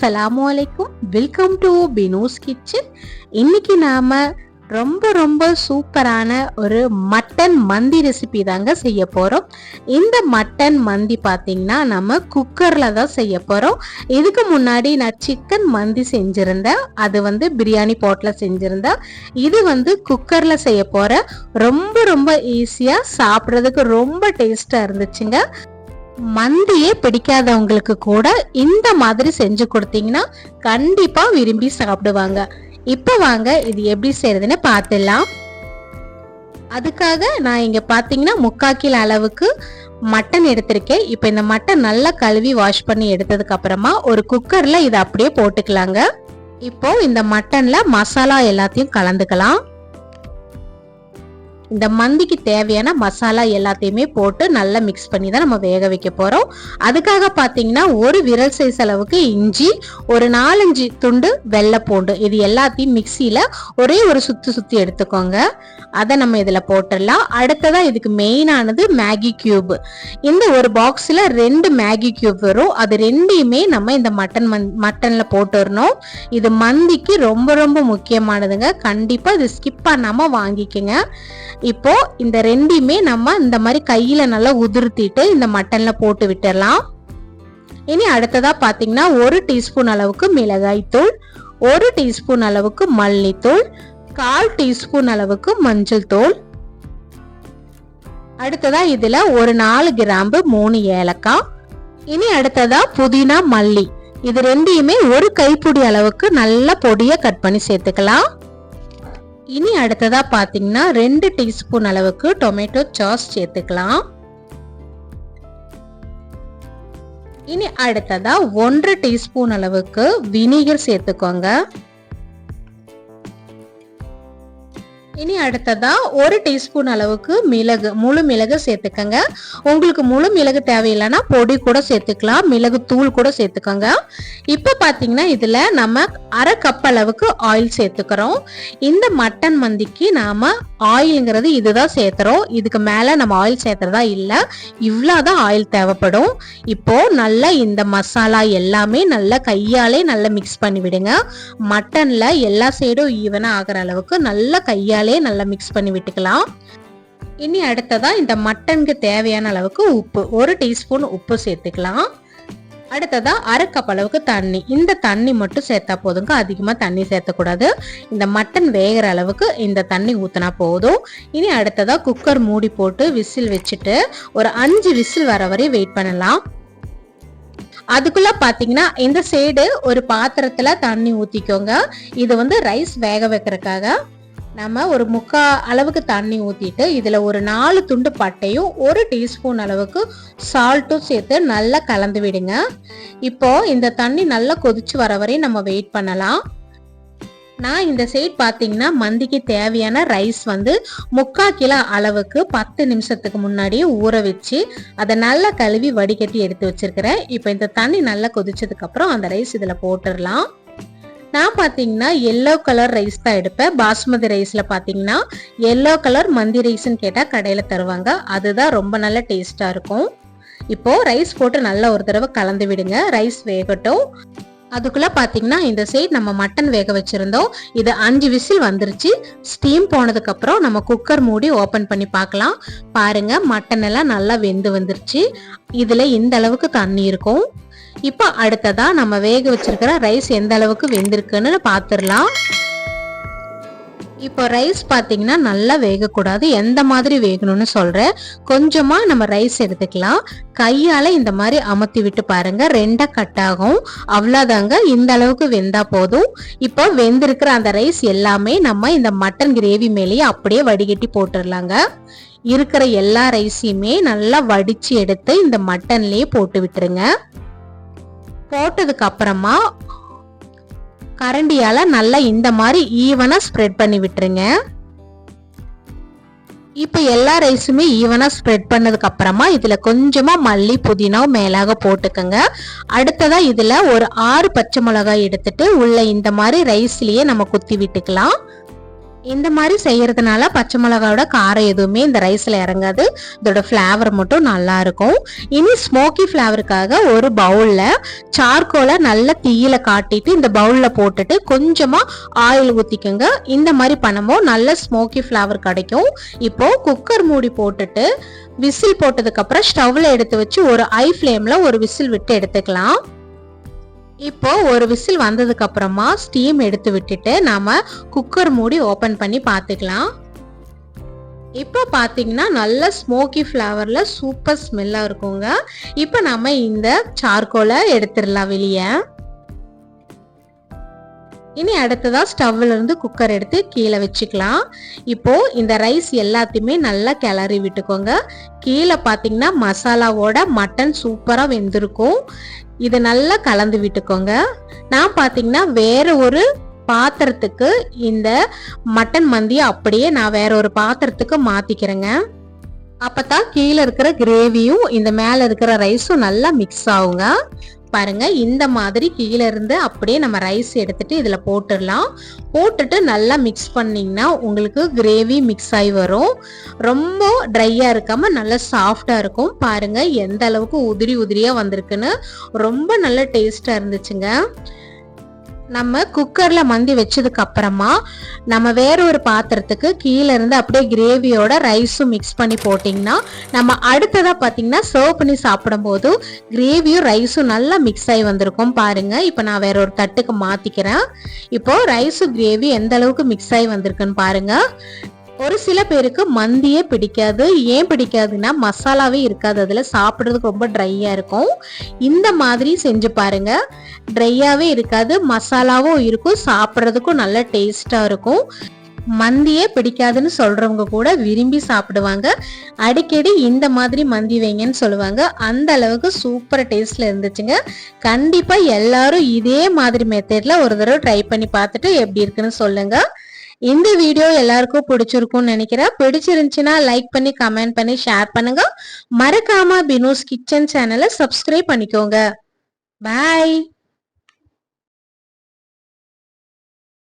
அஸ்ஸலாமு அலைக்கும் welcome to பினோஸ் kitchen இன்னைக்கு நாம ரொம்ப ரொம்ப சூப்பரான ஒரு மட்டன் மந்தி ரெசிபி தாங்க செய்ய போகிறோம் இந்த மட்டன் மந்தி பார்த்தீங்கன்னா நம்ம குக்கரில் தான் செய்ய போகிறோம் இதுக்கு முன்னாடி நான் சிக்கன் மந்தி செஞ்சிருந்தேன். அது வந்து பிரியாணி போட்டில் செஞ்சுருந்தேன். இது வந்து குக்கரில் செய்ய போகிற ரொம்ப ரொம்ப ஈஸியாக சாப்பிட்றதுக்கு ரொம்ப டேஸ்ட்டாக இருந்துச்சுங்க. மந்தியே பிடிக்காதவங்களுக்கு கூட இந்த மாதிரி செஞ்சு கொடுத்தீங்கன்னா கண்டிப்பா விரும்பி சாப்பிடுவாங்க. இப்போ வாங்க இது எப்படி செய்யறதுன்னு பார்த்துடலாம். அதுக்காக நான் இங்க பாத்தீங்கன்னா முக்கால் கிலோ அளவுக்கு மட்டன் எடுத்திருக்கேன். இப்போ இந்த மட்டன் நல்லா கழுவி வாஷ் பண்ணி எடுத்ததுக்கு அப்புறமா ஒரு குக்கர்ல இதை அப்படியே போட்டுக்கலாங்க. இப்போ இந்த மட்டன்ல மசாலா எல்லாத்தையும் கலந்துக்கலாம். இந்த மந்திக்கு தேவையான மசாலா எல்லாத்தையுமே போட்டு நல்லா மிக்ஸ் பண்ணி தான் நம்ம வேக வைக்க போகிறோம் அதுக்காக பார்த்தீங்கன்னா ஒரு விரல் சைஸ் அளவுக்கு இஞ்சி ஒரு நாலஞ்சு துண்டு வெள்ளை பூண்டு இது எல்லாத்தையும் மிக்சியில் ஒரே ஒரு சுத்து சுற்றி எடுத்துக்கோங்க. அதை நம்ம இதில் போட்டுடலாம். அடுத்ததாக இதுக்கு மெயினானது மேகி கியூப் இந்த ஒரு பாக்ஸில் ரெண்டு மேகி கியூப் வரும். அது ரெண்டையுமே நம்ம இந்த மட்டன் மந் மட்டனில் போட்டுடணும். இது மந்திக்கு ரொம்ப ரொம்ப முக்கியமானதுங்க. கண்டிப்பாக இது ஸ்கிப் பண்ணாமல் வாங்கிக்கோங்க. இப்போ இந்த ரெண்டையுமே நம்ம இந்த மாதிரி கையில நல்லா உதிர்த்திட்டு இந்த மட்டன்ல போட்டு விட்டுறலாம். இனி அடுத்ததா பாத்தீங்கன்னா ஒரு டீஸ்பூன் அளவுக்கு மிளகாய் தூள் ஒரு டீஸ்பூன் அளவுக்கு மல்லித்தூள் கால் டீஸ்பூன் அளவுக்கு மஞ்சள் தூள். அடுத்ததா இதுல ஒரு நாலு கிராம்பு மூணு ஏலக்காய். இனி அடுத்ததா புதினா மல்லி. இது ரெண்டையுமே ஒரு கைப்பிடி அளவுக்கு நல்ல பொடியை கட் பண்ணி சேர்த்துக்கலாம். இனி அடுத்ததாக பார்த்தீங்கன்னா ரெண்டு டீஸ்பூன் அளவுக்கு டொமேட்டோ சாஸ் சேர்த்துக்கலாம். இனி அடுத்ததாக ஒன்றரை டீஸ்பூன் அளவுக்கு வினிகர் சேர்த்துக்கோங்க. இனி அடுத்ததா ஒரு டீஸ்பூன் அளவுக்கு மிளகு முழு மிளகு சேர்த்துக்கோங்க. உங்களுக்கு முழு மிளகு தேவையில்லைன்னா பொடி கூட சேர்த்துக்கலாம் மிளகு தூள் கூட சேர்த்துக்கோங்க. இப்போ பார்த்தீங்கன்னா இதில் நம்ம அரை கப் அளவுக்கு ஆயில் சேர்த்துக்கிறோம். இந்த மட்டன் மந்திக்கு நாம் ஆயிலுங்கிறது இதுதான் சேர்த்துறோம். இதுக்கு மேலே நம்ம ஆயில் சேர்த்துறதா இல்லை இவ்வளோதான் ஆயில் தேவைப்படும். இப்போ நல்லா இந்த மசாலா எல்லாமே நல்லா கையாலே நல்லா மிக்ஸ் பண்ணி விடுங்க மட்டனில் எல்லா சைடும் ஈவனாக ஆகிற அளவுக்கு நல்லா கையாலே நல்லா மிக்ஸ் பண்ணி விட்டுக்கலாம். இனி அடுத்ததா இந்த மட்டனுக்கு தேவையான அளவுக்கு உப்பு. ஒரு டீஸ்பூன் உப்பு சேர்த்துக்கலாம். அடுத்ததா அரை கப் அளவுக்கு தண்ணி. இந்த தண்ணி மட்டும் சேர்த்தா போதுங்க அதிகமாக தண்ணி சேர்த்தக்கூடாது. இந்த மட்டன் வேகிற அளவுக்கு இந்த தண்ணி ஊற்றினா போதும். இனி அடுத்ததா குக்கர் மூடி போட்டு விசில் வச்சுட்டு ஒரு அஞ்சு விசில் வர வரை வெயிட் பண்ணலாம். அதுக்குள்ள பாத்தீங்கன்னா இந்த சைடு ஒரு பாத்திரத்துல தண்ணி ஊத்திக்கோங்க. இது வந்து ரைஸ் வேக வைக்கிறதுக்காக. நம்ம ஒரு முக்கா அளவுக்கு தண்ணி ஊற்றிட்டு இதில் ஒரு நாலு துண்டு பட்டையும் ஒரு டீஸ்பூன் அளவுக்கு சால்ட்டும் சேர்த்து நல்லா கலந்து விடுங்க. இப்போது இந்த தண்ணி நல்லா கொதிச்சு வர வரையும் நம்ம வெயிட் பண்ணலாம். நான் இந்த சைட் பார்த்தீங்கன்னா மந்திக்கு தேவையான ரைஸ் வந்து முக்கா கிலோ அளவுக்கு பத்து நிமிஷத்துக்கு முன்னாடியே ஊற வச்சு அதை நல்லா கழுவி வடிகட்டி எடுத்து வச்சிருக்கிறேன். இப்போ இந்த தண்ணி நல்லா கொதிச்சதுக்கப்புறம் அந்த ரைஸ் இதில் போட்டுடலாம். நான் பார்த்தீங்கன்னா எல்லோ கலர் ரைஸ் தான் எடுப்பேன். பாஸ்மதி ரைஸில் பார்த்தீங்கன்னா எல்லோ கலர் மந்தி ரைஸ்ன்னு கேட்டால் கடையில் தருவாங்க. அதுதான் ரொம்ப நல்ல டேஸ்ட்டாக இருக்கும். இப்போது ரைஸ் போட்டு நல்லா ஒரு தடவை கலந்து விடுங்க. ரைஸ் வேகட்டும். அதுக்குள்ளே பார்த்தீங்கன்னா இந்த சைட் நம்ம மட்டன் வேக வச்சுருந்தோம். இது அஞ்சு விசில் வந்துருச்சு. ஸ்டீம் போனதுக்கப்புறம் நம்ம குக்கர் மூடி ஓப்பன் பண்ணி பார்க்கலாம். பாருங்கள் மட்டன் எல்லாம் நல்லா வெந்து வந்துருச்சு. இதில் இந்த அளவுக்கு தண்ணி இருக்கும். இப்போ அடுத்ததாக நம்ம வேக வச்சிருக்கிற ரைஸ் எந்த அளவுக்கு வெந்திருக்குன்னு பார்த்துடலாம் இப்போ ரைஸ் பார்த்தீங்கன்னா நல்லா வேகக்கூடாது. எந்த மாதிரி வேகணும்னு சொல்கிறேன் கொஞ்சமாக நம்ம ரைஸ் எடுத்துக்கலாம். கையால் இந்த மாதிரி அமர்த்தி விட்டு பாருங்கள் ரெண்டாக கட் ஆகும். அவ்வளோதாங்க இந்த அளவுக்கு வெந்தால் போதும். இப்போ வெந்திருக்கிற அந்த ரைஸ் எல்லாமே நம்ம இந்த மட்டன் கிரேவி மேலேயே அப்படியே வடிகட்டி போட்டுடலாங்க இருக்கிற எல்லா ரைஸையுமே நல்லா வடித்து எடுத்து இந்த மட்டன்லேயே போட்டு விட்டுருங்க. போட்டதுக்கு அப்புறமா கரண்டியால நல்லா இந்த மாதிரி ஈவனா ஸ்ப்ரெட் பண்ணி விட்டுருங்க. இப்போ எல்லா ரைஸுமே ஈவனாக ஸ்ப்ரெட் பண்ணதுக்கு அப்புறமா இதில் கொஞ்சமாக மல்லி புதினா மேலாக போட்டுக்கோங்க. அடுத்ததாக இதில் ஒரு ஆறு பச்சை மிளகாய் எடுத்துட்டு உள்ள இந்த மாதிரி ரைஸ்லேயே நம்ம குத்தி விட்டுக்கலாம். இந்த மாதிரி செய்யறதுனால பச்சை மிளகாவோட காரம் எதுவுமே இந்த ரைஸில் இறங்காது. இதோட ஃப்ளேவர் மட்டும் நல்லா இருக்கும். இனி ஸ்மோக்கி ஃப்ளேவருக்காக ஒரு பவுலில் சார்கோலை நல்லா தீயில காட்டிட்டு இந்த பவுலில் போட்டுட்டு கொஞ்சமாக ஆயில் ஊற்றிக்கோங்க இந்த மாதிரி பண்ணும்போது நல்ல ஸ்மோக்கி ஃப்ளேவர் கிடைக்கும். இப்போ குக்கர் மூடி போட்டுட்டு விசில் போட்டதுக்கப்புறம் ஸ்டவ்வில் எடுத்து வச்சு ஒரு ஐ ஃப்ளேமில் ஒரு விசில் விட்டு எடுத்துக்கலாம். இப்போ ஒரு விசில் வந்ததுக்கு அப்புறமா ஸ்டீம் எடுத்து விட்டுட்டு நாம குக்கர் மூடி ஓபன் பண்ணி பார்த்துக்கலாம். இப்போ பார்த்தீங்கன்னா நல்ல ஸ்மோக்கி ஃப்ளவரில் சூப்பர் ஸ்மெல்லாக இருக்குங்க. இப்போ நம்ம இந்த சார்கோலை எடுத்துடலாம் வெளியே. இனி அடுத்ததாக ஸ்டவ்ல இருந்து குக்கர் எடுத்து கீழே வச்சுக்கலாம். இப்போ இந்த ரைஸ் எல்லாத்தையுமே நல்லா கிளறி விட்டுக்கோங்க. கீழே பார்த்தீங்கன்னா மசாலாவோட மட்டன் சூப்பராக வெந்திருக்கும். இதை நல்லா கலந்து விட்டுக்கோங்க. நான் பார்த்தீங்கன்னா வேற ஒரு பாத்திரத்துக்கு இந்த மட்டன் மந்தியை அப்படியே நான் வேற ஒரு பாத்திரத்துக்கு மாற்றிக்கிறேங்க அப்போ தான் கீழே இருக்கிற கிரேவியும் இந்த மேலே இருக்கிற ரைஸும் நல்லா மிக்ஸ் ஆகுங்க. பாருங்க இந்த மாதிரி கீழே இருந்து அப்படியே நம்ம ரைஸ் எடுத்துட்டு இதில் போட்டுடலாம். போட்டுட்டு நல்லா மிக்ஸ் பண்ணிங்கன்னா உங்களுக்கு கிரேவி மிக்ஸ் ஆகி வரும். ரொம்ப ட்ரையாக இருக்காமல் நல்லா சாஃப்டாக இருக்கும். பாருங்கள் எந்த அளவுக்கு உதிரி உதிரியாக வந்திருக்குன்னு ரொம்ப நல்ல டேஸ்ட்டாக இருந்துச்சுங்க. நம்ம குக்கரில் மந்தி வச்சதுக்கு அப்புறமா நம்ம வேற ஒரு பாத்திரத்துக்கு கீழே இருந்து அப்படியே கிரேவியோட ரைஸும் மிக்ஸ் பண்ணி போட்டிங்கன்னா நம்ம அடுத்ததாக பார்த்தீங்கன்னா சர்வ் பண்ணி சாப்பிடும்போது கிரேவியும் ரைஸும் நல்லா மிக்ஸ் ஆகி வந்திருக்கும் பாருங்கள் இப்போ நான் வேற ஒரு தட்டுக்கு மாற்றிக்கிறேன் இப்போது ரைஸும் கிரேவி எந்த அளவுக்கு மிக்ஸ் ஆகி வந்திருக்குன்னு பாருங்கள் ஒரு சில பேருக்கு மந்தியே பிடிக்காது. ஏன் பிடிக்காதுன்னா மசாலாவே இருக்காது. அதில் சாப்பிட்றதுக்கு ரொம்ப ட்ரையாக இருக்கும். இந்த மாதிரி செஞ்சு பாருங்க. ட்ரையாகவே இருக்காது. மசாலாவும் இருக்கும். சாப்பிட்றதுக்கும் நல்ல டேஸ்ட்டாக இருக்கும். மந்தியே பிடிக்காதுன்னு சொல்றவங்க கூட விரும்பி சாப்பிடுவாங்க. அடிக்கடி இந்த மாதிரி மந்தி வைங்கன்னு சொல்லுவாங்க. அந்த அளவுக்கு சூப்பர் டேஸ்ட்ல இருந்துச்சுங்க. கண்டிப்பா எல்லாரும் இதே மாதிரி மெத்தட்ல ஒரு தடவை ட்ரை பண்ணி பார்த்துட்டு எப்படி இருக்குன்னு சொல்லுங்க. இந்த வீடியோ எல்லாருக்கும் பிடிச்சிருக்கும்னு நினைக்கிறேன். பிடிச்சிருந்துச்சுன்னா லைக் பண்ணி கமெண்ட் பண்ணி ஷேர் பண்ணுங்க. மறக்காம பினோஸ் கிச்சன் சேனலை சப்ஸ்கிரைப் பண்ணிக்கோங்க. பாய்